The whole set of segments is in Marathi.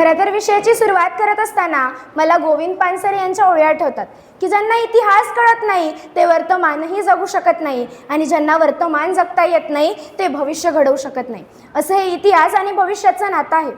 खरं तर विषयाची सुरुवात करत असताना मला गोविंद पानसरे यांच्या ओळी आठवतात की ज्यांना इतिहास कळत नाही ते वर्तमानही जगू शकत नाही आणि ज्यांना वर्तमान जगता येत नाही ते भविष्य घडवू शकत नाही. असं हे इतिहास आणि भविष्याचं नातं आहे.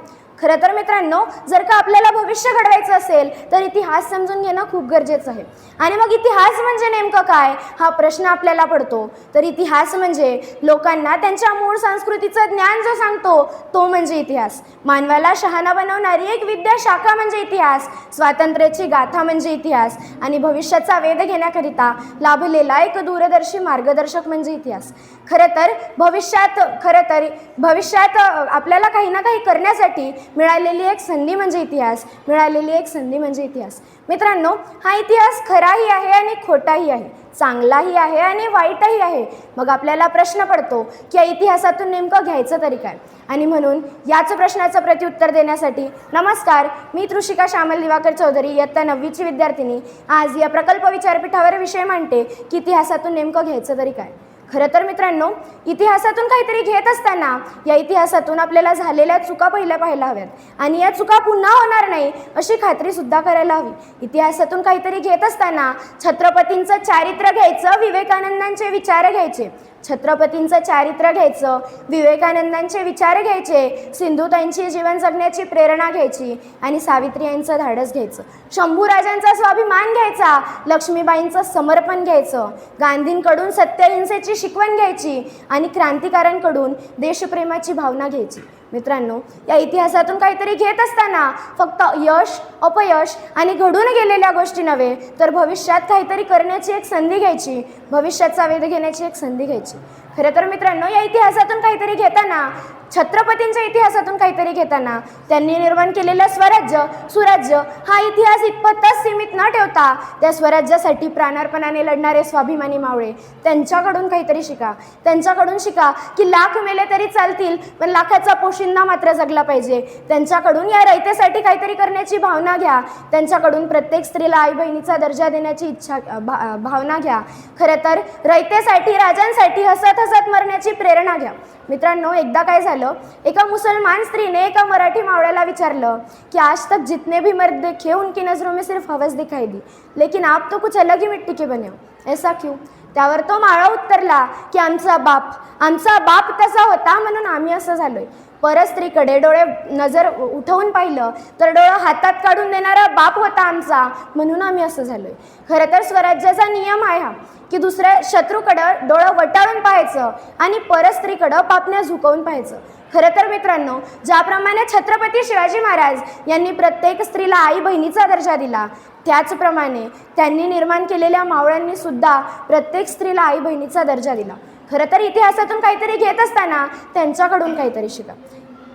खरं तर मित्रांनो जर का आपल्याला भविष्य घडवायचं असेल तर इतिहास समजून घेणं खूप गरजेचं आहे. आणि मग इतिहास म्हणजे नेमकं काय? हा प्रश्न आपल्याला पडतो. तर इतिहास म्हणजे लोकांना त्यांच्या मूळ संस्कृतीचं ज्ञान जो सांगतो तो म्हणजे इतिहास. मानवाला शहाणा बनवणारी एक विद्या शाखा म्हणजे इतिहास. स्वातंत्र्याची गाथा म्हणजे इतिहास. आणि भविष्याचा वेध घेण्याकरिता लाभलेला एक दूरदर्शी मार्गदर्शक म्हणजे इतिहास. खरं तर भविष्यात खरं तर भविष्यात आपल्याला काही ना काही करण्यासाठी मिळालेली एक संधी म्हणजे इतिहास. मिळालेली एक संधी म्हणजे इतिहास. मित्रांनो हा इतिहास खराही आहे आणि खोटाही आहे. चांगलाही आहे आणि वाईटही आहे. मग आपल्याला प्रश्न पडतो की या इतिहासातून नेमकं घ्यायचं तरी काय? आणि म्हणून याच प्रश्नाचं प्रत्युत्तर देण्यासाठी नमस्कार मी तृषिका श्यामल दिवाकर चौधरी इयत्ता नववीची विद्यार्थिनी. आज या प्रकल्प विचारपीठावर विषय मांडते की इतिहासातून नेमकं घ्यायचं तरी काय? खरं तर मित्रांनो इतिहासातून काहीतरी घेत असताना या इतिहासातून आपल्याला झालेल्या चुका पहिल्या पाहायला हव्यात. आणि या चुका पुन्हा होणार नाही अशी खात्रीसुद्धा करायला हवी. इतिहासातून काहीतरी घेत असताना छत्रपतींचं चारित्र्य घ्यायचं विवेकानंदांचे विचार घ्यायचे. छत्रपतींचं चारित्र्य घ्यायचं विवेकानंदांचे विचार घ्यायचे सिंधुताईंची जीवन जगण्याची प्रेरणा घ्यायची आणि सावित्री यांचं धाडस घ्यायचं. शंभूराजांचा स्वाभिमान घ्यायचा लक्ष्मीबाईंचं समर्पण घ्यायचं गांधींकडून सत्यहिंसेची शिकवण घ्यायची आणि क्रांतिकारांकडून देशप्रेमाची भावना घ्यायची. मित्रांनो या इतिहासातून काहीतरी घेत असताना फक्त यश अपयश आणि घडून गेलेल्या गोष्टी नव्हे तर भविष्यात काहीतरी करण्याची एक संधी घ्यायची भविष्याचा वेध घेण्याची एक संधी घ्यायची. खरं तर मित्रांनो या इतिहासातून काहीतरी घेताना छत्रपतींच्या इतिहासातून काहीतरी घेताना त्यांनी निर्माण केलेलं स्वराज्य सुराज्य हा इतिहास इतपतच सीमित न ठेवता त्या स्वराज्यासाठी प्राणार्पणाने लढणारे स्वाभिमानी मावळे त्यांच्याकडून काहीतरी शिका. त्यांच्याकडून शिका की लाख मेले तरी चालतील पण लाखाचा पोशिंदा मात्र जगला पाहिजे. त्यांच्याकडून या रयतेसाठी काहीतरी करण्याची भावना घ्या. त्यांच्याकडून प्रत्येक स्त्रीला आई बहिणीचा दर्जा देण्याची इच्छा भा भावना घ्या. खरं तर रयतेसाठी राजांसाठी हसत हसत मरण्याची प्रेरणा घ्या. मित्रांनो एकदा काय झालं? एका मुसलमान स्त्रीने एका मराठी मावळ्याला विचारलं की आज तक जितने भी मर्द देखे उनकी नजरों में सिर्फ हवस दिखाई दी. लेकिन आप तो कुछ अलग ही मिट्टी के बने हो. ऐसा क्यों? त्यावर तो माळा उत्तरला की आमचा बाप आमचा बाप तसा होता म्हणून आम्ही असं झालोय. परस्त्रीकडे डोळे नजर उठवून पाहिलं तर डोळं हातात काढून देणारा बाप होता आमचा म्हणून आम्ही असं झालोय. खरं तर स्वराज्याचा नियम आहे हा की दुसऱ्या शत्रूकडं डोळं वटाळून पाहायचं आणि परस्त्रीकडं पापण्या झुकवून पाहायचं. खरं तर मित्रांनो ज्याप्रमाणे छत्रपती शिवाजी महाराज यांनी प्रत्येक स्त्रीला आई बहिणीचा दर्जा दिला त्याचप्रमाणे त्यांनी निर्माण केलेल्या मावळ्यांनी सुद्धा प्रत्येक स्त्रीला आई बहिणीचा दर्जा दिला. खरं तर इतिहासातून काहीतरी घेत असताना त्यांच्याकडून काहीतरी शिका.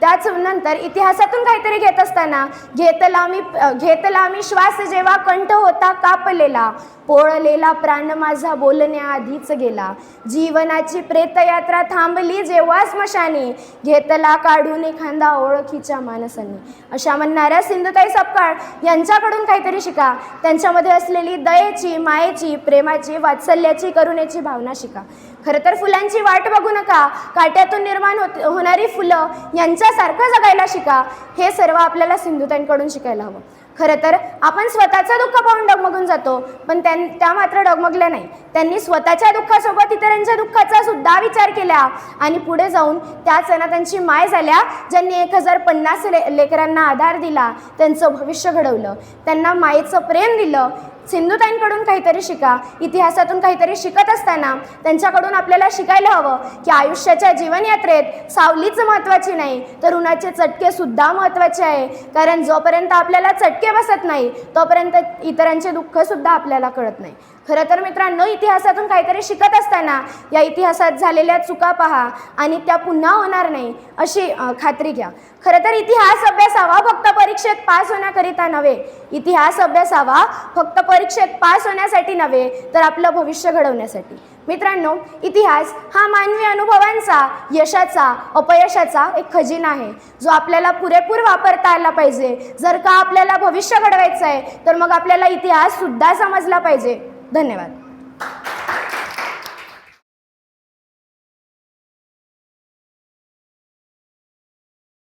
त्याच नंतर इतिहासातून काहीतरी घेत असताना घेतला मी घेतला मी श्वास जेव्हा कंठ होता कापलेला पोळलेला प्राण माझा बोलण्याआधीच गेला. जीवनाची प्रेतयात्रा थांबली जेव्हा स्मशानी घेतला काढून एखादा ओळखीच्या माणसांनी. अशा म्हणणाऱ्या सिंधुताई सपकाळ यांच्याकडून काहीतरी शिका. त्यांच्यामध्ये असलेली दयेची मायेची प्रेमाची वात्सल्याची करुणेची भावना शिका. खरं तर फुलांची वाट बघू नका. काट्यातून निर्माण होत होणारी फुलं यांच्यासारखं जगायला शिका. हे सर्व आपल्याला सिंधुताईंकडून शिकायला हवं. खरं तर आपण स्वतःचं दुःख पाहून डगमगून जातो पण त्यां त्या मात्र डगमगल्या नाही. त्यांनी स्वतःच्या दुःखासोबत इतरांच्या दुःखाचा सुद्धा विचार केला आणि पुढे जाऊन त्याच त्यांना त्यांची माय झाल्या ज्यांनी एक हजार पन्नास ले लेकरांना आधार दिला त्यांचं भविष्य घडवलं. त्यांना मायेचं प्रेम दिलं सिंधुताईंकडून काहीतरी शिका इतिहासातून काहीतरी शिकत असताना त्यांच्याकडून आपल्याला शिकायला हवं की आयुष्याच्या जीवनयात्रेत सावलीच महत्त्वाची नाही तर उन्हाचे चटके सुद्धा महत्त्वाचे आहे. कारण जोपर्यंत आपल्याला चटके बसत नाही तोपर्यंत इतरांचे दुःखसुद्धा आपल्याला कळत नाही. खरं तर मित्रांनो इतिहासातून काहीतरी शिकत असताना या इतिहासात झालेल्या चुका पहा आणि त्या पुन्हा होणार नाही अशी खात्री घ्या. खरं तर इतिहास अभ्यासावा फक्त परीक्षेत पास होण्याकरिता नव्हे. इतिहास अभ्यासावा फक्त परीक्षेत पास होण्यासाठी नव्हे तर आपलं भविष्य घडवण्यासाठी. मित्रांनो इतिहास हा मानवी अनुभवांचा यशाचा अपयशाचा एक खजिना आहे. जो आपल्याला पुरेपूर वापरता आला पाहिजे. जर का आपल्याला भविष्य घडवायचं आहे तर मग आपल्याला इतिहास सुद्धा समजला पाहिजे. धन्यवाद.